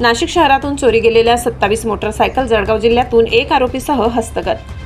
नाशिक शहरातून चोरी गेलेल्या सत्तावीस मोटरसायकल जळगाव जिल्ह्यातून एक आरोपीसह हस्तगत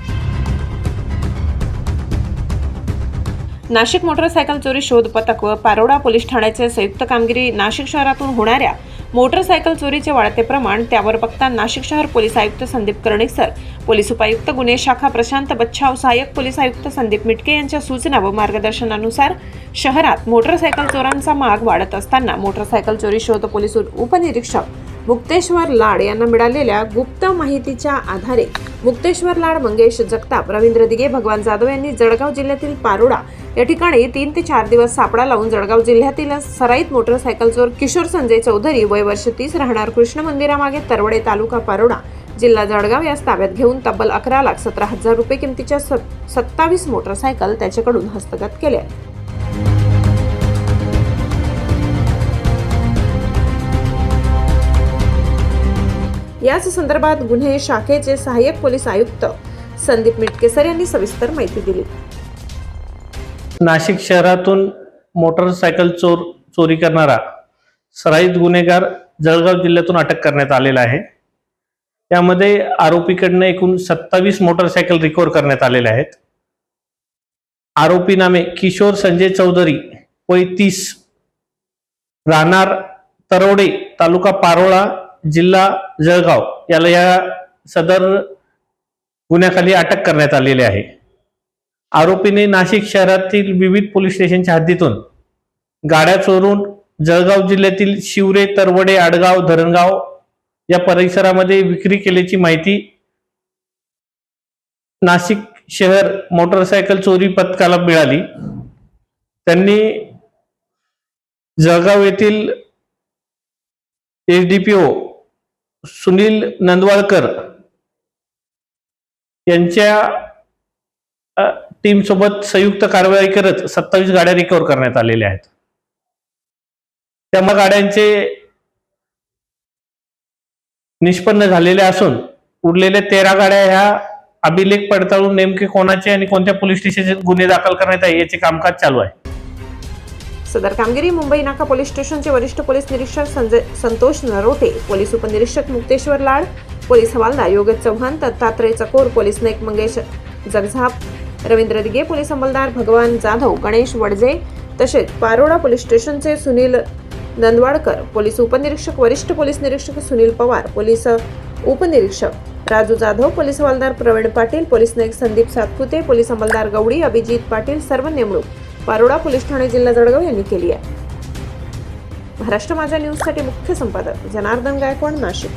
नाशिक मोटरसायकल चोरी शोध पथक व पारोडा पोलीस ठाण्याचे संयुक्त कामगिरी नाशिक शहरातून होणाऱ्या मोटरसायकल चोरीचे वाढते प्रमाण त्यावर बघता नाशिक शहर पोलीस आयुक्त संदीप कर्णिक सर पोलीस उपायुक्त गुन्हे शाखा प्रशांत बच्छाव सहाय्यक पोलीस आयुक्त संदीप मिटके यांच्या सूचना व मार्गदर्शनानुसार शहरात मोटरसायकल चोरांचा माग वाढत असताना मोटरसायकल चोरी शोध पोलीस उपनिरीक्षक मुक्तेश्वर लाड यांना मिळालेल्या गुप्त माहितीच्या आधारे मुक्तेश्वर लाड मंगेश जगताप रवींद्र दिगे भगवान जाधव यांनी जळगाव जिल्ह्यातील पारोडा या ठिकाणी तीन ते चार दिवस सापडा लावून जळगाव जिल्ह्यातील सराईत मोटरसायकल चोर किशोर संजय चौधरी वय वर्ष तीस राहणार कृष्ण मंदिरामागे तरवडे तालुका पारोडा जिल्हा जळगाव यास ताब्यात घेऊन तब्बल अकरा लाख सतरा हजार रुपये किमतीच्या सत- सत्तावीस मोटरसायकल त्याच्याकडून हस्तगत केल्या याच संदर्भात गुन्हे शाखेचे सहाय्यक पोलीस आयुक्त संदीप मिटकेसर यांनी सविस्तर माहिती दिली. नाशिक शहरातून मोटरसायकल चोर चोरी करणारा सराईत गुन्हेगार जळगाव जिल्ह्यातून अटक करण्यात आलेला आहे. त्यामध्ये आरोपीकडनं एकूण सत्तावीस मोटरसायकल रिकव्हर करण्यात आलेल्या आहेत. आरोपी नामे किशोर संजय चौधरी वय तीस राहणार तरवडे तालुका पारोळा जिल्हा जळगाव याला या सदर गुन्ह्याखाली अटक करण्यात आलेली आहे. आरोपीने नाशिक शहरातील विविध पोलीस स्टेशनच्या हद्दीतून गाड्या चोरून जळगाव जिल्ह्यातील शिवरे तरवडे आडगाव धरणगाव या परिसरामध्ये विक्री केल्याची माहिती नाशिक शहर मोटरसायकल चोरी पथकाला मिळाली. त्यांनी जळगाव येथील H D P O Sunil Nandwalkar यांच्या टीम सोबत संयुक्त कारवाई करत सत्तावीस गाड्या रिकव्हर करण्यात आलेल्या आहेत. त्या गाड्यांचे निष्पन्न झालेले असून उरलेल्या तेरा गाड्या ह्या अभिलेख पडताळून नेमके कोणाचे आणि कोणत्या पोलीस स्टेशनचे गुन्हे दाखल करण्यात आहे याचे कामकाज चालू आहे. सदर कामगिरी मुंबई नाका पोलीस स्टेशनचे वरिष्ठ पोलीस निरीक्षक संजय संतोष नरोटे पोलीस उपनिरीक्षक मुक्तेश्वर लाड पोलीस हवालदार योगेश चव्हाण दत्तात्रय चकोर पोलीस नाईक मंगेश जगझाप रवींद्र दिगे पोलीस अंमलदार भगवान जाधव गणेश वडजे तसेच पारोडा पोलीस स्टेशनचे सुनील नंदवाडकर पोलीस उपनिरीक्षक वरिष्ठ पोलीस निरीक्षक सुनील पवार पोलीस उपनिरीक्षक राजू जाधव पोलीस हवालदार प्रवीण पाटील पोलीस नाईक संदीप सातपुते पोलीस अंमलदार गवडी अभिजित पाटील सर्व नेमणूक पारोडा पोलीस ठाणे जिल्हा जळगाव यांनी केली आहे. महाराष्ट्र माझ्या न्यूजसाठी मुख्य संपादक जनार्दन गायकवाड नाशिक.